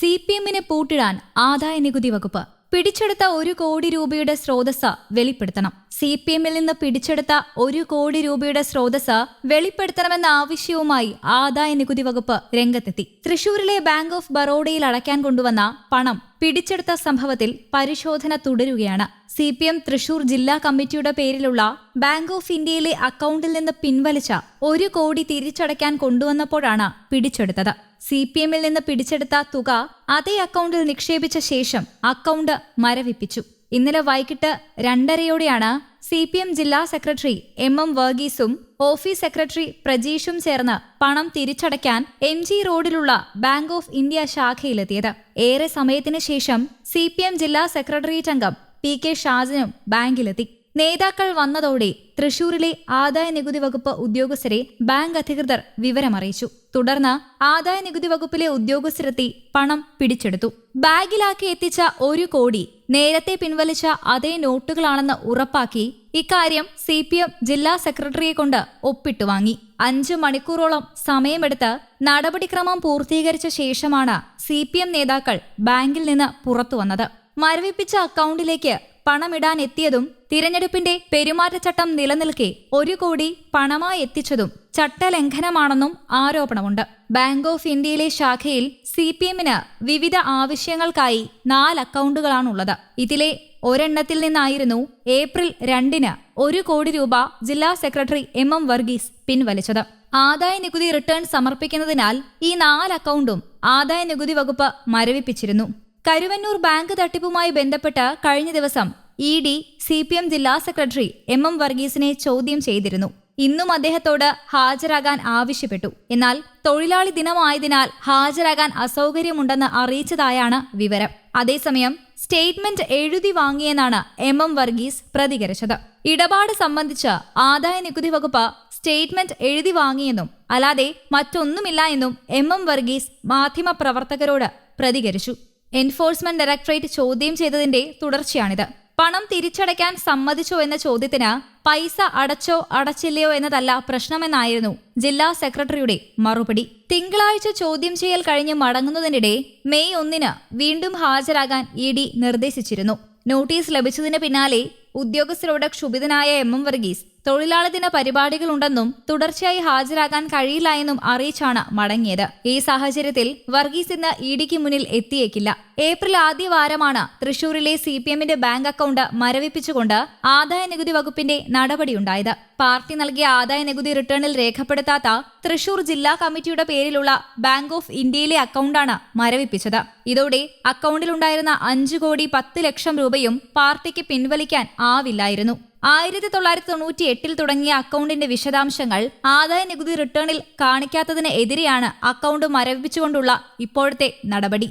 C P എമ്മിനെ പൂട്ടിടാൻ ആദായ നികുതി വകുപ്പ് പിടിച്ചെടുത്ത ഒരു കോടി രൂപയുടെ സ്രോതസ് വെളിപ്പെടുത്തണം. സി പി എമ്മിൽ നിന്ന് പിടിച്ചെടുത്ത ഒരു കോടി രൂപയുടെ സ്രോതസ് വെളിപ്പെടുത്തണമെന്ന ആവശ്യവുമായി ആദായ നികുതി വകുപ്പ് രംഗത്തെത്തി. തൃശൂരിലെ ബാങ്ക് ഓഫ് ബറോഡയിൽ അടയ്ക്കാൻ കൊണ്ടുവന്ന പണം പിടിച്ചെടുത്ത സംഭവത്തിൽ പരിശോധന തുടരുകയാണ്. സി പി എം തൃശൂർ ജില്ലാ കമ്മിറ്റിയുടെ പേരിലുള്ള ബാങ്ക് ഓഫ് ഇന്ത്യയിലെ അക്കൗണ്ടിൽ നിന്ന് പിൻവലിച്ച ഒരു കോടി തിരിച്ചടയ്ക്കാൻ കൊണ്ടുവന്നപ്പോഴാണ് പിടിച്ചെടുത്തത്. സി പി എമ്മിൽ നിന്ന് പിടിച്ചെടുത്ത തുക അതേ അക്കൗണ്ടിൽ നിക്ഷേപിച്ച ശേഷം അക്കൗണ്ട് മരവിപ്പിച്ചു. ഇന്നലെ വൈകിട്ട് രണ്ടരയോടെയാണ് സി പി എം ജില്ലാ സെക്രട്ടറി എം എം വർഗീസും ഓഫീസ് സെക്രട്ടറി പ്രജീഷും ചേർന്ന് പണം തിരിച്ചടയ്ക്കാൻ എം ജി റോഡിലുള്ള ബാങ്ക് ഓഫ് ഇന്ത്യ ശാഖയിലെത്തിയത്. ഏറെ സമയത്തിന് ശേഷം സി പി എം ജില്ലാ സെക്രട്ടേറിയറ്റ് അംഗം പി കെ ഷാജനും ബാങ്കിലെത്തി. നേതാക്കൾ വന്നതോടെ തൃശൂരിലെ ആദായ നികുതി വകുപ്പ് ഉദ്യോഗസ്ഥരെ ബാങ്ക് അധികൃതർ വിവരമറിയിച്ചു. തുടർന്ന് ആദായ നികുതി വകുപ്പിലെ ഉദ്യോഗസ്ഥരെത്തി പണം പിടിച്ചെടുത്തു. ബാഗിലാക്കി എത്തിച്ച ഒരു കോടി നേരത്തെ പിൻവലിച്ച അതേ നോട്ടുകളാണെന്ന് ഉറപ്പാക്കി ഇക്കാര്യം സി പി എം ജില്ലാ സെക്രട്ടറിയെ കൊണ്ട് ഒപ്പിട്ടു വാങ്ങി. അഞ്ചു മണിക്കൂറോളം സമയമെടുത്ത് നടപടിക്രമം പൂർത്തീകരിച്ച ശേഷമാണ് സി നേതാക്കൾ ബാങ്കിൽ നിന്ന് പുറത്തു വന്നത് മരവിപ്പിച്ച അക്കൗണ്ടിലേക്ക് പണമിടാൻ എത്തിയതും തിരഞ്ഞെടുപ്പിന്റെ പെരുമാറ്റച്ചട്ടം നിലനിൽക്കെ ഒരു കോടി പണമായി എത്തിച്ചതും ചട്ടലംഘനമാണെന്നും ആരോപണമുണ്ട്. ബാങ്ക് ഓഫ് ഇന്ത്യയിലെ ശാഖയിൽ സി പി എമ്മിന് വിവിധ ആവശ്യങ്ങൾക്കായി നാല് അക്കൗണ്ടുകളാണുള്ളത്. ഇതിലെ ഒരെണ്ണത്തിൽ നിന്നായിരുന്നു ഏപ്രിൽ രണ്ടിന് ഒരു കോടി രൂപ ജില്ലാ സെക്രട്ടറി എം എം വർഗീസ് പിൻവലിച്ചത്. ആദായ നികുതി റിട്ടേൺ സമർപ്പിക്കുന്നതിനാൽ ഈ നാല് അക്കൗണ്ടും ആദായ നികുതി വകുപ്പ് മരവിപ്പിച്ചിരുന്നു. കരുവന്നൂർ ബാങ്ക് തട്ടിപ്പുമായി ബന്ധപ്പെട്ട് കഴിഞ്ഞ ദിവസം E D C P M ജില്ലാ സെക്രട്ടറി എം എം വർഗീസിനെ ചോദ്യം ചെയ്തിരുന്നു. ഇന്നും അദ്ദേഹത്തോട് ഹാജരാകാൻ ആവശ്യപ്പെട്ടു. എന്നാൽ തൊഴിലാളി ദിനമായതിനാൽ ഹാജരാകാൻ അസൗകര്യമുണ്ടെന്ന് അറിയിച്ചതായാണ് വിവരം. അതേസമയം സ്റ്റേറ്റ്മെന്റ് എഴുതി വാങ്ങിയെന്നാണ് എം എം വർഗീസ് പ്രതികരിച്ചത്. ഇടപാട് സംബന്ധിച്ച് ആദായ നികുതി വകുപ്പ് സ്റ്റേറ്റ്മെന്റ് എഴുതി വാങ്ങിയെന്നും അല്ലാതെ മറ്റൊന്നുമില്ല എന്നും എം എം വർഗീസ് മാധ്യമപ്രവർത്തകരോട് പ്രതികരിച്ചു. എൻഫോഴ്സ്മെന്റ് ഡയറക്ടറേറ്റ് ചോദ്യം ചെയ്തതിന്റെ തുടർച്ചയാണിത്. പണം തിരിച്ചടയ്ക്കാൻ സമ്മതിച്ചോ എന്ന ചോദ്യത്തിന് പൈസ അടച്ചോ അടച്ചില്ലയോ എന്നതല്ല പ്രശ്നമെന്നായിരുന്നു ജില്ലാ സെക്രട്ടറിയുടെ മറുപടി. തിങ്കളാഴ്ച ചോദ്യം ചെയ്യൽ കഴിഞ്ഞ് മടങ്ങുന്നതിനിടെ മെയ് ഒന്നിന് വീണ്ടും ഹാജരാകാൻ ഇ ഡി നിർദ്ദേശിച്ചിരുന്നു. നോട്ടീസ് ലഭിച്ചതിന് പിന്നാലെ ഉദ്യോഗസ്ഥരോട് ക്ഷുഭിതനായ എം എം വർഗീസ് തൊഴിലാളി ദിന പരിപാടികളുണ്ടെന്നും തുടർച്ചയായി ഹാജരാകാൻ കഴിയില്ല എന്നും അറിയിച്ചാണ് മടങ്ങിയത്. ഈ സാഹചര്യത്തിൽ വർഗീസ് ഇന്ന് ഇ ഡിക്ക് മുന്നിൽ എത്തിയേക്കില്ല. ഏപ്രിൽ ആദ്യ വാരമാണ് തൃശൂരിലെ സി പി എമ്മിന്റെ ബാങ്ക് അക്കൗണ്ട് മരവിപ്പിച്ചുകൊണ്ട് ആദായ നികുതി വകുപ്പിന്റെ നടപടിയുണ്ടായത്. പാർട്ടി നൽകിയ ആദായ നികുതി റിട്ടേണിൽ രേഖപ്പെടുത്താത്ത തൃശൂർ ജില്ലാ കമ്മിറ്റിയുടെ പേരിലുള്ള ബാങ്ക് ഓഫ് ഇന്ത്യയിലെ അക്കൗണ്ടാണ് മരവിപ്പിച്ചത്. ഇതോടെ അക്കൗണ്ടിലുണ്ടായിരുന്ന അഞ്ചു കോടി പത്ത് ലക്ഷം രൂപയും പാർട്ടിക്ക് പിൻവലിക്കാൻ ആവില്ലായിരുന്നു. ആയിരത്തി തൊള്ളായിരത്തി തൊണ്ണൂറ്റി എട്ടിൽ തുടങ്ങിയ അക്കൗണ്ടിന്റെ വിശദാംശങ്ങൾ ആദായ നികുതി റിട്ടേണിൽ കാണിക്കാത്തതിന് എതിരെയാണ് അക്കൗണ്ട് മരവിപ്പിച്ചുകൊണ്ടുള്ള ഇപ്പോഴത്തെ നടപടി.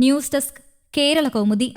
News desk Kerala Kaumudi.